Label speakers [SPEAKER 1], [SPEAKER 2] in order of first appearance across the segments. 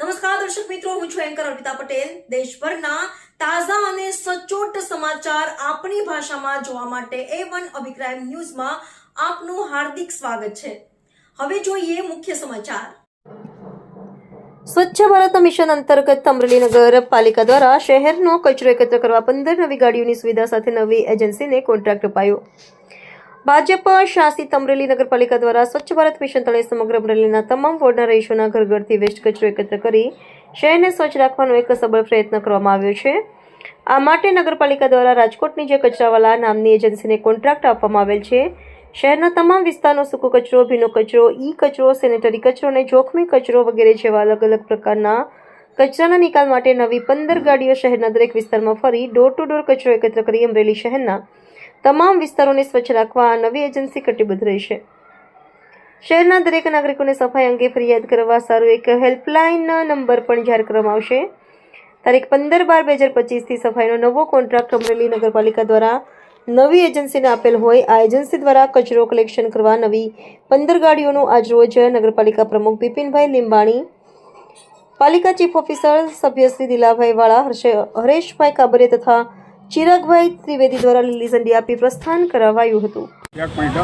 [SPEAKER 1] નમસ્કાર, દર્શક મિત્રો, હું છું એન્કર અર્પિતા પટેલ. દેશભરના તાજા અને સચોટ સમાચાર આપણી ભાષામાં જોવા માટે એ વન અભિપ્રાય ન્યૂઝમાં આપનું હાર્દિક સ્વાગત છે. હવે જોઈએ મુખ્ય સમાચાર. સ્વચ્છ ભારત મિશન અંતર્ગત અમરેલી નગરપાલિકા દ્વારા શહેરનો કચરો એકત્ર કરવા પંદર નવી ગાડીઓની સુવિધા સાથે નવી એજન્સીને કોન્ટ્રાક્ટ અપાયો. ભાજપ શાસિત અમરેલી નગરપાલિકા દ્વારા સ્વચ્છ ભારત મિશન તળે સમગ્ર અમરેલીના તમામ વોર્ડના રહીશોના ઘર ઘરથી વેસ્ટ કચરો એકત્ર કરી શહેરને સ્વચ્છ રાખવાનો એક સબળ પ્રયત્ન કરવામાં આવ્યો છે. આ માટે નગરપાલિકા દ્વારા રાજકોટની જે કચરાવાલા નામની એજન્સીને કોન્ટ્રાક્ટ આપવામાં આવેલ છે. શહેરના તમામ વિસ્તારનો સૂકો કચરો, ભીનો કચરો, ઈ કચરો, સેનેટરી કચરો અને જોખમી કચરો વગેરે જેવા અલગ અલગ પ્રકારના કચરાના નિકાલ માટે નવી પંદર ગાડીઓ શહેરના દરેક વિસ્તારમાં ફરી ડોર ટુ ડોર કચરો એકત્ર કરી અમરેલી શહેરના તમામ વિસ્તારોને સ્વચ્છ રાખવા આ નવી એજન્સી કટિબદ્ધ રહેશે. શહેરના દરેક નાગરિકોને સફાઈ અંગે ફરિયાદ કરવા સારું એક હેલ્પલાઇન નંબર પણ જાહેર કરવામાં આવશે. તારીખ પંદર બાર બે હજાર પચીસથી સફાઈનો નવો કોન્ટ્રાક્ટ અમરેલી નગરપાલિકા દ્વારા નવી એજન્સીને આપેલ હોય, આ એજન્સી દ્વારા કચરો કલેક્શન કરવા નવી પંદર ગાડીઓનું આજરોજ નગરપાલિકા પ્રમુખ બિપિનભાઈ લીંબાણી, પાલિકા ચીફ ઓફિસર સભ્ય શ્રી દિલાભાઈ વાળા, હર્ષ હરેશભાઈ કાબરે તથા ચિરાગભાઈ ત્રિવેદી દ્વારા લીલી ઝંડી આપી પ્રસ્થાન કરાવાયું હતું.
[SPEAKER 2] એક મિનિટ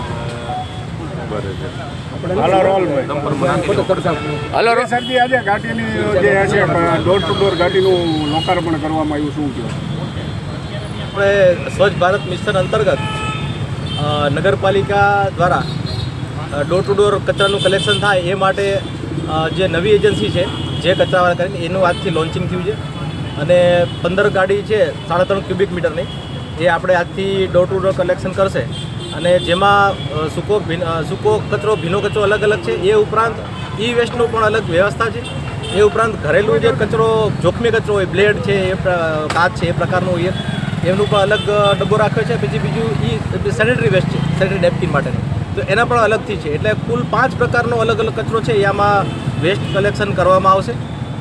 [SPEAKER 2] હાલો રોલ
[SPEAKER 3] હલો
[SPEAKER 2] ભાઈ સરજી આજે ગાડીની જે છે ડોર ટુ ડોર ગાડીનું લોકાર્પણ કરવામાં આવ્યું શું કહો
[SPEAKER 4] આપણે સ્વચ્છ ભારત મિશન અંતર્ગત નગરપાલિકા દ્વારા ડોર ટુ ડોર કચરાનું કલેક્શન થાય એ માટે જે નવી એજન્સી છે જે કચરાવાળા કરીને એનું આજથી લોન્ચિંગ થયું છે. અને પંદર ગાડી છે, સાડા ત્રણ ક્યુબિક મીટરની એ આપણે આજથી ડોર ટુ ડોર કલેક્શન કરશે. અને જેમાં સૂકો સૂકો કચરો, ભીનો કચરો અલગ અલગ છે, એ ઉપરાંત ઈ વેસ્ટનું પણ અલગ વ્યવસ્થા છે. એ ઉપરાંત ઘરેલું જે કચરો, જોખમી કચરો હોય, બ્લેડ છે, એ કાચ છે, એ પ્રકારનું એ એમનું પણ અલગ ડબ્બો રાખ્યો છે. પછી બીજું ઈ સેનેટરી વેસ્ટ છે સેનેટરી નેપકિન માટેનું. તો એના પણ અલગથી છે. એટલે કુલ પાંચ પ્રકારનો અલગ અલગ કચરો છે, એ આમાં વેસ્ટ કલેક્શન કરવામાં આવશે.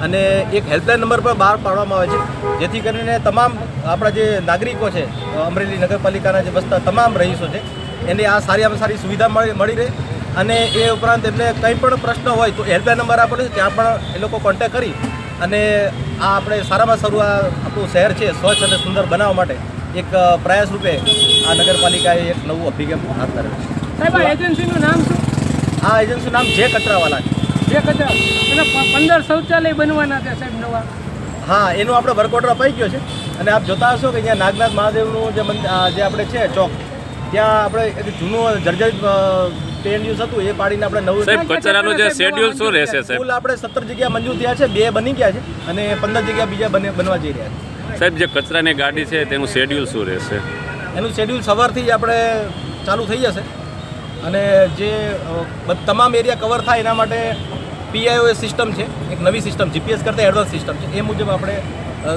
[SPEAKER 4] અને એક હેલ્પલાઇન નંબર પણ બહાર પાડવામાં આવે છે. જેથી કરીને તમામ આપણા જે નાગરિકો છે અમરેલી નગરપાલિકાના જે વસતા તમામ રહીશો છે એને આ સારીમાં સારી સુવિધા મળી મળી રહે. અને એ ઉપરાંત એમને કંઈ પણ પ્રશ્ન હોય તો હેલ્પલાઇન નંબર આપેલો છે ત્યાં પણ એ લોકો કોન્ટેક્ટ કરી અને આ આપણે સારામાં સારું આ આપણું શહેર છે સ્વચ્છ અને સુંદર બનાવવા માટે એક પ્રયાસ રૂપે આ નગરપાલિકાએ એક નવું અભિગમ હાથ ધરેલો છે.
[SPEAKER 5] સાહેબ આ એજન્સીનું નામ
[SPEAKER 4] આ એજન્સીનું નામ જે કચરાવાલા છે.
[SPEAKER 5] જે કચરા અને પંદર શૌચાલય બનવાના છે સાહેબ નવા.
[SPEAKER 4] હા એનું આપણે વર્કઓર્ડર અપાઈ ગયો છે. અને આપ જોતા હશો કે અહીંયા નાગનાથ મહાદેવનું જે જે આપણે છે ચોક ત્યાં આપણે એક જૂનું જર્જરિત ટેન યુઝ હતું એ પાડીને આપણે નવું
[SPEAKER 3] સાહેબ કચરાનું જે શેડ્યુલ શું રહેશે સાહેબ?
[SPEAKER 4] કુલ આપણે સત્તર જગ્યા મંજૂર થયા છે બે બની ગયા છે અને પંદર જગ્યા બીજા બને બનવા જઈ રહ્યા છે.
[SPEAKER 3] સાહેબ જે કચરાની ગાડી છે તેનું શેડ્યુલ શું રહેશે?
[SPEAKER 4] એનું શેડ્યુલ સવારથી જ આપણે ચાલુ થઈ જશે. અને જે તમામ એરિયા કવર થાય એના માટે પીઆઈઓએસ સિસ્ટમ છે એક નવી સિસ્ટમ જીપીએસ કરતાં એડવાન્સ સિસ્ટમ છે. એ મુજબ આપણે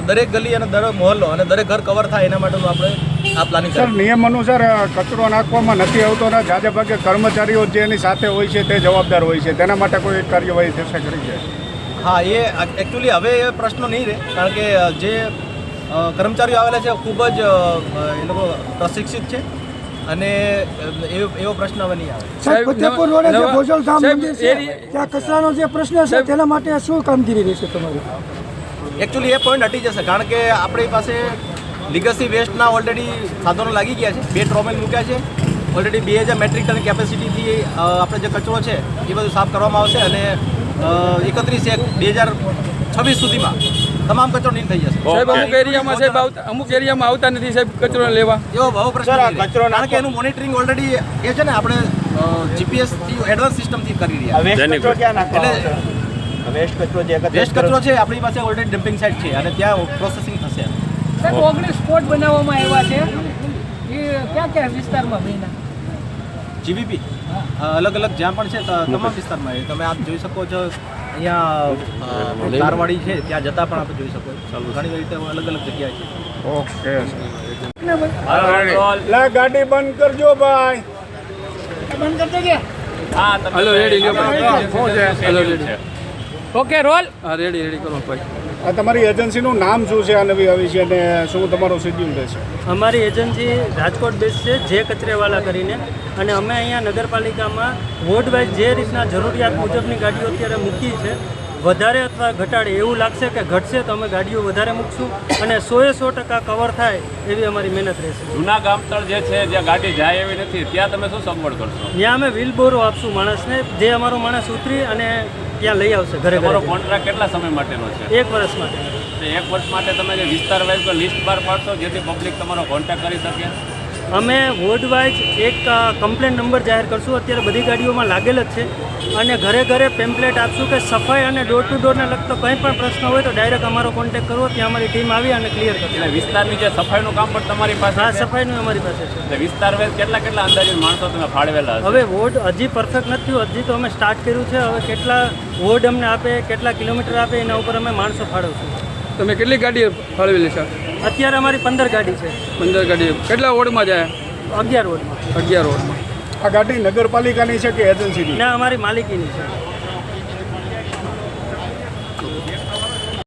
[SPEAKER 4] દરેક ગલી અને દરેક મહોલ્લો અને દરેક ઘર કવર થાય એના માટેનું આપણે આ પ્લાનિંગ
[SPEAKER 2] સર નિયમ અનુસાર કચરો નાખવામાં નથી આવતો ને જાજે ભાગે કર્મચારીઓ જે એની સાથે હોય છે તે જવાબદાર હોય છે. તેના માટે કોઈ કાર્યવાહી થશે કરી છે
[SPEAKER 4] હા એ એકચ્યુઅલી હવે એ પ્રશ્નો નહીં રહે કારણ કે જે કર્મચારીઓ આવેલા છે ખૂબ જ એ લોકો પ્રશિક્ષિત છે. અને એવો એવો પ્રશ્ન હવે નહીં આવે.
[SPEAKER 6] સાહેબ ફતેપુર રોડે જે
[SPEAKER 5] નવા-
[SPEAKER 6] ભોજલધામ મંદિર છે ત્યાં કચરાનો જે પ્રશ્ન છે તેના માટે શું કામગીરી રહેશે તમારી?
[SPEAKER 4] એકચ્યુઅલી એ પોઈન્ટ હટી જશે કારણ કે આપણી પાસે લિગસી વેસ્ટના ઓલરેડી સાધનો લાગી ગયા છે. બે ટ્રોમેલ મૂક્યા છે. ઓલરેડી બે હજાર મેટ્રિક ટન કેપેસિટીથી આપણે જે કચરો છે એ બધું સાફ કરવામાં આવશે અને એકત્રીસ એક બે હજાર છવ્વીસ સુધીમાં તમામ કચરો નીલ થઈ જશે.
[SPEAKER 5] સાહેબ અમુક એરિયામાં સાહેબ આવતા અમુક એરિયામાં આવતા નથી સાહેબ કચરો લેવા.
[SPEAKER 4] એવો બહુ પ્રશ્ન કચરો. કારણ કે એનું મોનિટરિંગ ઓલરેડી એ છે ને આપણે જીપીએસથી એડવાન્સ સિસ્ટમથી કરી રહ્યા. એટલે વેસ્ટ કચરો છે આપણી પાસે ઓલરેડી ડમ્પિંગ સાઇટ છે અને ત્યાં પ્રોસેસિંગ થશે.
[SPEAKER 5] સાહેબ ઓગણીસ સ્પોટ બનાવવામાં આવ્યા છે. એ ક્યાં ક્યાં વિસ્તારમાં બન્યા?
[SPEAKER 4] જીબીપી અલગ અલગ જ્યાં પણ છે તમામ વિસ્તારમાં. એ તમે આપ જોઈ શકો છો અહીંયા કારવાડી છે ત્યાં જતા પણ આપણે જોઈ શકો ચાલો. ઘણી રીતે અલગ અલગ જગ્યાએ છે.
[SPEAKER 2] ઓકે. લે ગાડી બંધ કરજો ભાઈ.
[SPEAKER 5] બંધ કરજો કે?
[SPEAKER 7] હા હેલો રેડી લ્યો
[SPEAKER 2] ફોન છે?
[SPEAKER 7] Hello ready.
[SPEAKER 5] Okay roll.
[SPEAKER 7] હા રેડી રેડી કરો ભાઈ.
[SPEAKER 2] આ તમારી એજન્સીનું નામ શું છે આ નવી આવી છે અને શું તમારો શેડ્યુલ રહેશે?
[SPEAKER 8] અમારી એજન્સી રાજકોટ બેઝ છે જે કચરેવાલા કરીને. અને અમે અહીંયા નગરપાલિકામાં વોર્ડ વાઇઝ જે રીતના જરૂરિયાત મુજબની ગાડીઓ અત્યારે મૂકી છે વધારે અથવા ઘટાડે એવું લાગશે કે ઘટશે તો અમે ગાડીઓ વધારે મૂકશું અને સોએ સો ટકા કવર થાય એવી અમારી મહેનત રહેશે.
[SPEAKER 3] જૂના ગામતળ જે છે જ્યાં ગાડી જાય એવી નથી ત્યાં તમે શું સગવડ કરશો?
[SPEAKER 8] ત્યાં અમે વ્હીલ બોરો આપશું માણસને જે અમારો માણસ ઉતરી અને ત્યાં લઈ આવશે ઘરે
[SPEAKER 3] તમારો કોન્ટ્રાક્ટ કેટલા સમય માટેનો છે?
[SPEAKER 8] એક વર્ષ માટે.
[SPEAKER 3] એક વર્ષ માટે તમે જે વિસ્તાર વાઇઝ લિસ્ટ બહાર પાડશો જેથી પબ્લિક તમારો કોન્ટેક્ટ કરી શકે?
[SPEAKER 8] અમે વોર્ડ વાઇઝ એક કમ્પ્લેન નંબર જાહેર કરશું. અત્યારે બધી ગાડીઓમાં લાગેલ જ છે. અને ઘરે ઘરે પેમ્પલેટ આપશું કે સફાઈ અને ડોર ટુ ડોરને લગતો કંઈ પણ પ્રશ્ન હોય તો ડાયરેક્ટ અમારો કોન્ટેક કરવો ત્યાં અમારી ટીમ આવી અને ક્લિયર કરશે
[SPEAKER 3] વિસ્તારની જે સફાઈનું કામ પણ તમારી પાસે
[SPEAKER 8] હા સફાઈનું અમારી પાસે છે.
[SPEAKER 3] વિસ્તાર વાઇઝ કેટલા કેટલા અંદાજે માણસો તમે ફાળવેલા
[SPEAKER 8] હવે વોર્ડ હજી પરફેક્ટ નથી હજી તો અમે સ્ટાર્ટ કર્યું છે. હવે કેટલા વોર્ડ અમને આપે કેટલા કિલોમીટર આપે એના ઉપર અમે માણસો ફાળવશું.
[SPEAKER 7] તમે કેટલી ગાડી ફાળવેલી છે?
[SPEAKER 8] અત્યારે અમારી પંદર ગાડી છે.
[SPEAKER 7] પંદર ગાડી. કેટલા વોર્ડમાં જાય?
[SPEAKER 8] અગિયાર વોર્ડમાં.
[SPEAKER 7] અગિયાર વોર્ડમાં.
[SPEAKER 2] આ ગાડી નગરપાલિકાની છે કે એજન્સીની
[SPEAKER 8] ના અમારી માલિકીની છે.